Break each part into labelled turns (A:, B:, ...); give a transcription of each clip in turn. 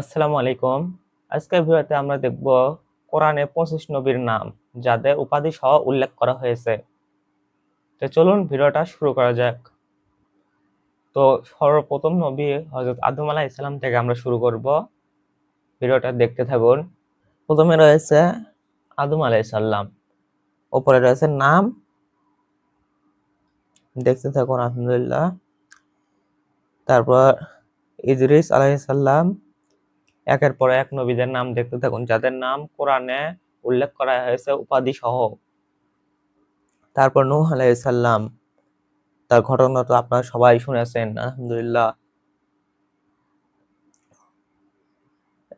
A: আসসালামু আলাইকুম। আজকের ভিডিওতে আমরা দেখব কোরআনে পঁচিশ নবীর নাম, যাদের উপাধি সহ উল্লেখ করা হয়েছে। তো চলুন ভিডিওটা শুরু করা যাক। তো সর্বপ্রথম নবী হজরত আদম আলাহ ইসলাম থেকে আমরা শুরু করব। ভিডিওটা দেখতে থাকুন। প্রথমে রয়েছে আদম আলাহ ইসাল্লাম ওপরে রয়েছে নাম। দেখতে থাকুন, আলহামদুলিল্লাহ। তারপর ইদরিস আলাইসাল্লাম একের পর এক নবীদের নাম দেখতে থাকুন, যাদের নাম কোরআনে উল্লেখ করা হয়েছে উপাধি সহ তারপর নূহ আলাইসাল্লাম তার ঘটনা তো আপনারা সবাই শুনেছেন, আলহামদুলিল্লাহ।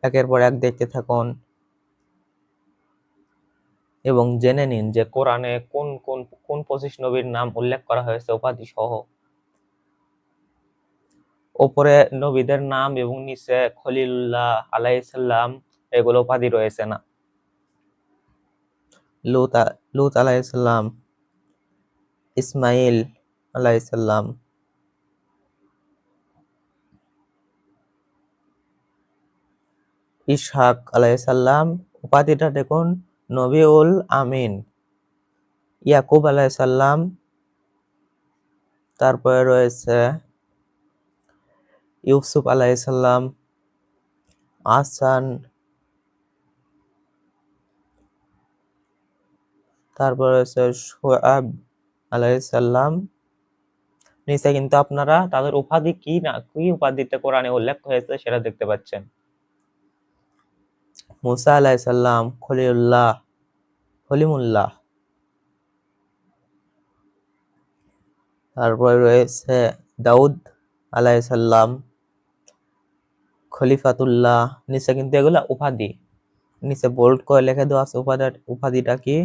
A: একের পর এক দেখতে থাকুন। এবং জেনে নিন যে কোরআনে কোন কোন কোন পঁচিশ নবীর নাম উল্লেখ করা হয়েছে উপাধি সহ ওপরে নবীদের নাম এবং নিচে খলিলুল্লাহ আলাইসাল্লাম এগুলো উপাধি রয়েছে না। লুত লুত আলাইসাল্লাম ইসমাইল আলাইসাল্লাম ইসহাক আলাইসাল্লাম উপাধিটা দেখুন, নবিউল আমিন, ইয়াকুব আলাইসাল্লাম তারপরে রয়েছে ইউসুফ আলাইসাল্লাম আসান তারপর রয়েছে সোয়াব আলাইসাল্লাম নিচে কিন্তু আপনারা তাদের উপাধি কি না, কি উপাধিতে কোরআনে উল্লেখ হয়েছে সেটা দেখতে পাচ্ছেন। মুসা আলাইসাল্লাম খলিউল্লাহ খলিমুল্লাহ। তারপরে রয়েছে দাউদ আলাইসাল্লাম খলিফাতুল্লাহ, নিচে কিন্তু এগুলা উপাধি। নিচে বোল্ড করে লিখে দেওয়া আছে উপাধি, উপাধিটা কি?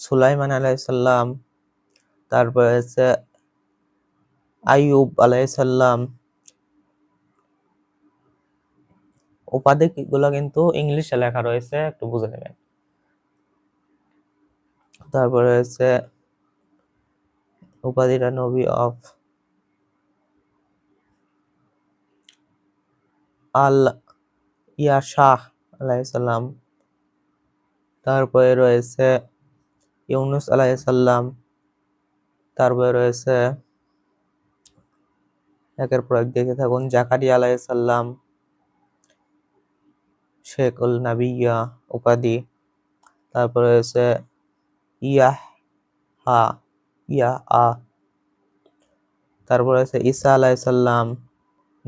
A: সুলাইমান আলাইসাল্লাম তারপরে হচ্ছে আইয়ুব আলাইসাল্লাম উপাধি গুলো কিন্তু ইংলিশে লেখা রয়েছে, একটু বুঝে নেবেন। তারপরে হচ্ছে উপাধিটা নবী অফ আল ইয়া শাহ আলাইসাল্লাম তারপরে রয়েছে ইউনুস আলাইসাল্লাম তারপরে রয়েছে একের পর এক দেখে থাকুন, জাকারিয়া আলাইসাল্লাম শেখুল নাবিয়া উপাধি। তারপরে রয়েছে ইয়াহ হা ইয়া আ তারপরে রয়েছে ঈসা আলাইসাল্লাম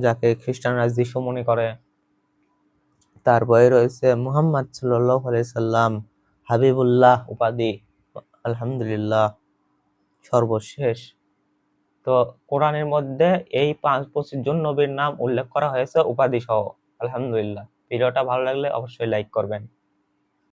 A: যাকে খ্রিস্টানরা যিশু মনে করে। তারপরে রয়েছে মুহাম্মদ সাল্লাহ সাল্লাম, হাবিবুল্লাহ উপাধি, আলহামদুলিল্লাহ, সর্বশেষ। তো কোরআনের মধ্যে এই পাঁচ পঁচিশ জন নবীর নাম উল্লেখ করা হয়েছে উপাধি সহ আলহামদুলিল্লাহ। ভিডিওটা ভালো লাগলে অবশ্যই লাইক করবেন।